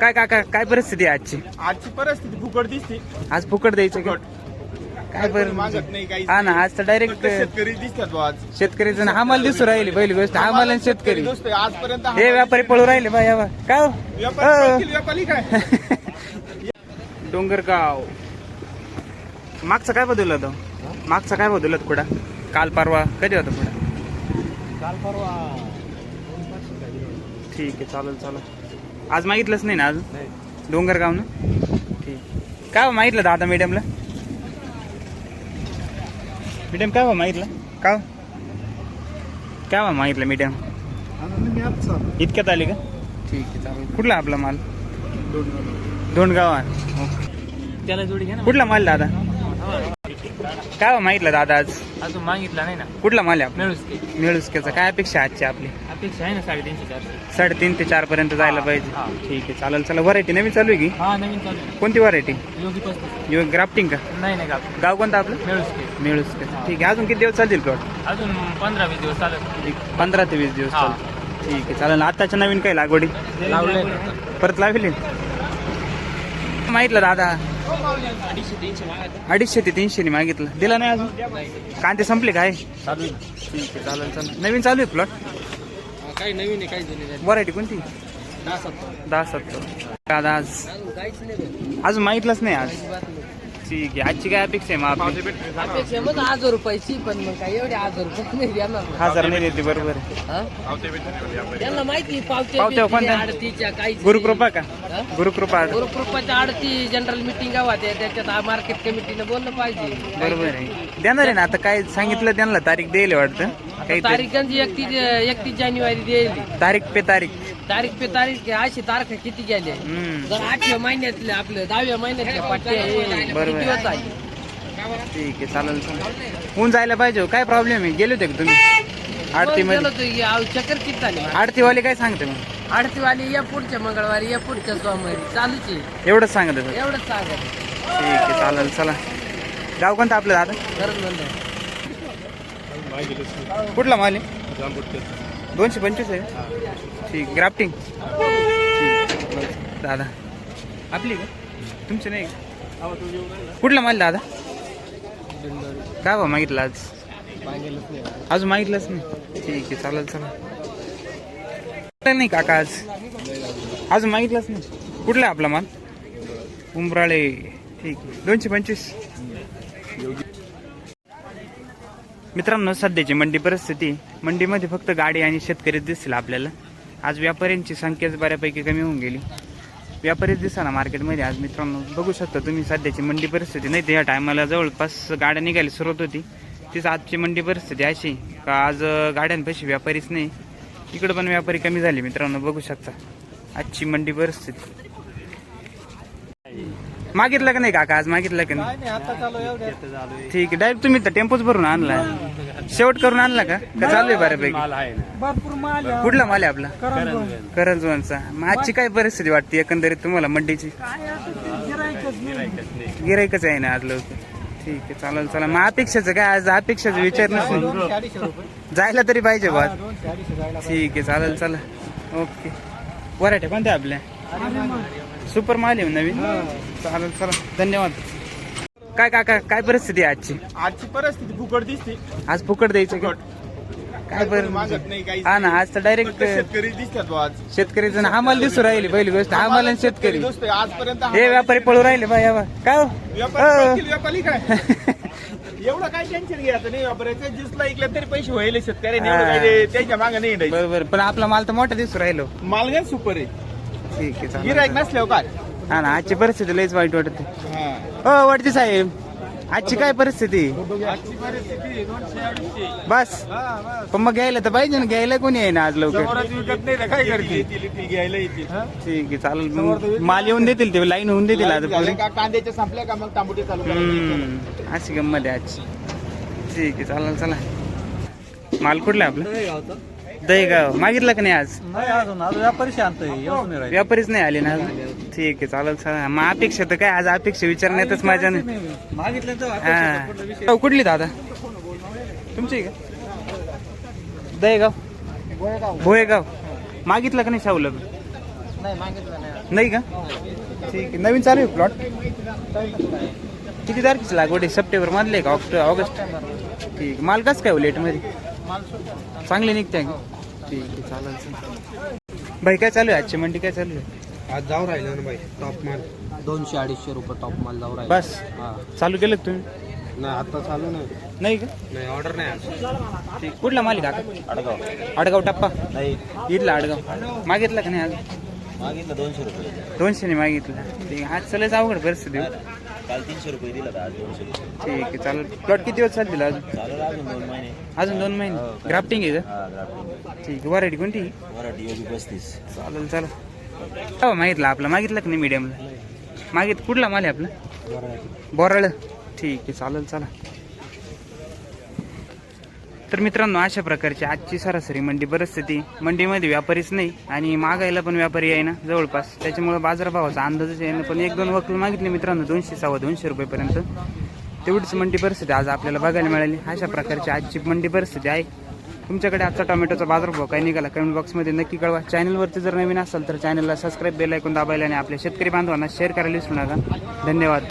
काय काका काय परिस्थिती आहे आजची? आजची परिस्थिती फुकट दिसते. आज फुकट द्यायचं का? काय कोणी मागत नाही हा ना आज तर डायरेक्ट शेतकरी दिसतात बुवा आज. शेतकरीचं हमाल दिसू राहिली पहिली गोष्ट. आणि शेतकरी दिसतोय आजपर्यंत हे व्यापारी पळू राहिले बा या बा. काय हो? व्यापारी हो. व्यापारी काय? डोंगरगाव. मागचा काय बदललं होतं? मागचा काय बदललं होतं कुठं? काल परवा कधी होता कुठं? काल परवा ठीक आहे चालेल चालेल. आज मागितलंच नाही ना अजून? डोंगरगाव ना ठीक. काय मागितलं दादा मीडियमला मीडियम काय मागितलं? का? काय मागितलं मीडियम इतक्यात आली का? ठीक आहे चालेल. कुठला आपला माल? दोंडगाव त्याला जोडी घ्या ना. कुठला माल दादा? काय मागितलं दादा आज? अजून मागितला नाही ना. कुठला माल आहे मिळूच की आपला मिळूसक्याचा काय अपेक्षा आहे आजची आपली? अपेक्षा आहे ना साडेतीनशे चारशे? साडेतीन ते चार पर्यंत जायला पाहिजे. हा. ठीक आहे चालेल. चला व्हरायटी नवीन चालू आहे की? हा नवीन चालू आहे. कोणती व्हरायटी योगी पस्तीस. ग्राफ्टिंग का? नाही नाही का गाव कोणतं आपलं? मिळूच की मिळूस का ठीक आहे अजून किती दिवस चालतील प्लॉट अजून पंधरा वीस दिवस चालत एक पंधरा ते वीस दिवस हा. चालतील. ठीक आहे चालेल. आताच्या नवीन काही लागवडी? लावलंय परत लावली? मागितलं दादा. अडीचशे तीनशे अडीचशे ते तीनशे ने मागितलं. दिला नाही अजून? कांदे संपले काय? ठीक आहे चालेल चालेल. नवीन चालू आहे प्लॉट काही नवीन आहे काही जुने व्हरायटी कोणती? दहा सत्तर. दहा सत्तर. दादा आज? काहीच नाही अजून मागितलंच नाही आज. ठीक आहे. आजची काय अपेक्षा आहे मग आपली? अपेक्षा मग हजार रुपयाची पण मग काय एवढे हजार रुपये नाही देणार. ना. हजार नाही देते बरोबर आहे. हा? त्यांना माहिती पावत्या पावत्या कोणत्या? आडतीच्या काही गुरुकृपा का? हा? गुरुकृपा गुरुकृपाच्या आडती जनरल मिटिंग होत्या त्याच्यात मार्केट कमिटीनं बोललं पाहिजे. बरोबर आहे. देणार आहे ना आता काय सांगितलं त्यांना तारीख देईल वाटतं? काही तारीखांची एकतीस एकतीस जानेवारी दिली तारीख पे तारीख. तारीख पे तारीख अशी तारखा किती गेल्या? हम्म. जर आठव्या महिन्यातले आपलं दहाव्या महिन्यातल्या हे बरोबर. आहे ठीक आहे चालेल चालेल. होऊन जायला पाहिजे हो. काय प्रॉब्लेम आहे? गेले होते का तुम्ही? आरती मग गेलो मध्ये तो, या चक्कर किती झाली आरतीवाले काय सांगते मग? आडतीवाली या पुढच्या मंगळवारी या पुढच्या सोमवारी. चालूच आहे. एवढंच सांगत होते. एवढंच सांगा ठीक आहे चालेल चला. गाव कोणतं आपलं दादा? म्हणलं कुठला माल आहे? दोनशे पंचवीस आहे का? ठीक ग्राफ्टिंग ठीक दादा आपली का? तुमची नाही का? कुठला माल दादा? काय भाऊ मागितलं आज? अजून मागितलंच नाही. ठीक आहे चालेल चला नाही काका आज? अजून मागितलंच नाही. कुठला आपला माल? उमराळे ठीक आहे. दोनशे पंचवीस. मित्रांनो सध्याची मंडी परिस्थिती मंडीमध्ये फक्त गाडी आणि शेतकरीच दिसतील आपल्याला. आज व्यापाऱ्यांची संख्याच बऱ्यापैकी कमी होऊन गेली. व्यापारीच दिसा मार्केटमध्ये. आज मित्रांनो बघू शकता तुम्ही सध्याची मंडी परिस्थिती. नाही या टायमाला जवळपास गाड्या निघायला सुरुवात होती. तीच आजची मंडी परिस्थिती अशी का आज गाड्यांपाशी व्यापारीच नाही. इकडं पण व्यापारी कमी झाले मित्रांनो बघू शकता. आजची मंडी परिस्थिती. मागितलं का नाही काका? आज मागितलं का नाही? ठीक आहे डायरेक्ट तुम्ही तर टेम्पोच भरून आणला शेवट करून आणला का? का चालू आहे बऱ्यापैकी? भरपूर माल आहे. कुठला माल आहे आपला? करंजवन. करंजवनचा मग आजची काय परिस्थिती वाटते एकंदरीत तुम्हाला मंडीची? काय आता ते गिऱ्हाईकच नाही. गिरायकच आहे ना आज लवकर. ठीक आहे चालेल चला मग अपेक्षाचं काय? आज अपेक्षाचं विचार नसेल. दोनशे अडीचशे रुपये. जायला तरी पाहिजे बा हा, दोनशे अडीचशे जायला ठीक आहे चालेल चला ओके. वराठे कोणत्या आपल्या? सुपर माल आहे नवीन? चालेल चला धन्यवाद. काय काका काय परिस्थिती आहे आजची? आजची परिस्थिती फुकट दिसते. आज फुकट द्यायचं का? काय बरं? मागत नाही काही. हा ना आज तर डायरेक्ट शेतकरी दिसतात बुवा आज. शेतकरीचं हमाल दिसू राहिली पहिली गोष्ट आणि शेतकरी आजपर्यंत हे व्यापारी पळू राहिले बा या बा. काय हो? व्यापारी हो. पळतील, व्यापारी काय? एवढं काय टेन्शन घ्यायचं नाही व्यापाऱ्याचं ज्यूसला ऐकलं तरी पैसे व्हायले शेतकऱ्यांनी एवढं काय ते त्यांच्या मागे नाही. बरोबर पण आपला माल तर मोठा दिसू राहिलो. मालगान सुपर आहे. ठीक आहे चालेल. गिरायक नसल्यावर काय? हा ना आजची परिस्थिती लईच वाईट वाटते. हा. हो वाटते साहेब. आजची काय परिस्थिती? बस. हा, बस. पण मग घ्यायला तर पाहिजे ना घ्यायला कोणी आहे ना आज लवकर? काय हा? ठीक आहे चालेल. मग माल येऊन देतील ते लाईन होऊन देतील का कांद्याच्या संपल्या का मग तांबुटे चालू. हम्म अशी गंमत आहे आजची. ठीक आहे चालेल चला. माल कुठला आहे आपला? दहीगाव. मागितलं का नाही आज? नाही अजून अजून व्यापारी शांत आहे येऊन नाही राहिले. व्यापारीच नाही आले ना? ठीक आहे चालेल चला मग अपेक्षा तर काय आज अपेक्षा विचारण्यातच माझ्या नाही मागितलं तर कुठला दादा? तुमची आहे का? दहेगाव भोयेगाव. मागितलं का नाही शाहूला नाही मागितलं नाही नाही का? ठीक आहे नवीन चालू आहे प्लॉट किती तारखेची लागवड आहे? सप्टेंबर मधले का ऑक्टो ऑगस्ट? ठीक माल कसं काय हो लेटमध्ये चांगले निघते ठीक आहे चालेल चालेल. भाई काय चालू आहे? आजची मंडी काय चालू आहे? आज जाऊ राहिलं ना बाई टॉप माल. दोनशे अडीचशे रुपये टॉप माल जाऊ राहिला. बस. हा. चालू केलं का तुम्ही? नाही आता चालू नाही. नाही का? नाही ऑर्डर नाही आज. कुठला माल आहे काका? अडगाव आडगाव टप्पा? नाही. इथला आडगाव. मागितला का नाही आज? मागितलं दोनशे रुपये. दोनशेने मागितलं. ठीक आहे आज चलायचं अवघड परिस्थिती हो. काल तीनशे रुपये दिला आज दोनशे ठीक आहे चालेल. प्लॉट किती दिवस चालतील अजून? चालेल अजून दोन महिने. अजून दोन महिने. ग्राफ्टिंग आहे का? हा ग्राफ्टिंग ठीक आहे व्हरायटी कोणती? मराठी योगी पस्तीस. चालेल चालेल. हो मागितलं आपलं. मागितलं का नाही मीडियमला मागित कुठला माल आहे आपला? बोराळ. ठीक आहे चालेल चला. तर मित्रांनो अशा प्रकारची आजची सरासरी मंडी परिस्थिती. मंडीमध्ये व्यापारीच नाही आणि मागायला पण व्यापारी आहे ना जवळपास. त्याच्यामुळे बाजारभावाचा अंदाजच आहे ना पण एक दोन वकील मागितले मित्रांनो दोनशे सव्वा दोनशे रुपयेपर्यंत तेवढीच मंडी परिस्थिती आज आपल्याला बघायला मिळाली. अशा प्रकारची आजची मंडी परिस्थिती आहे. तुमच्याकडे आजचा टोमॅटोचा बाजारभाव काय निघाला कमेंट बॉक्समध्ये नक्की कळवा. चॅनलवरती जर नवीन असाल तर चॅनलला सबस्क्राईब बेल ऐकून दाबायला आणि आपल्या शेतकरी बांधवांना शेअर करायला विसरू नका. धन्यवाद.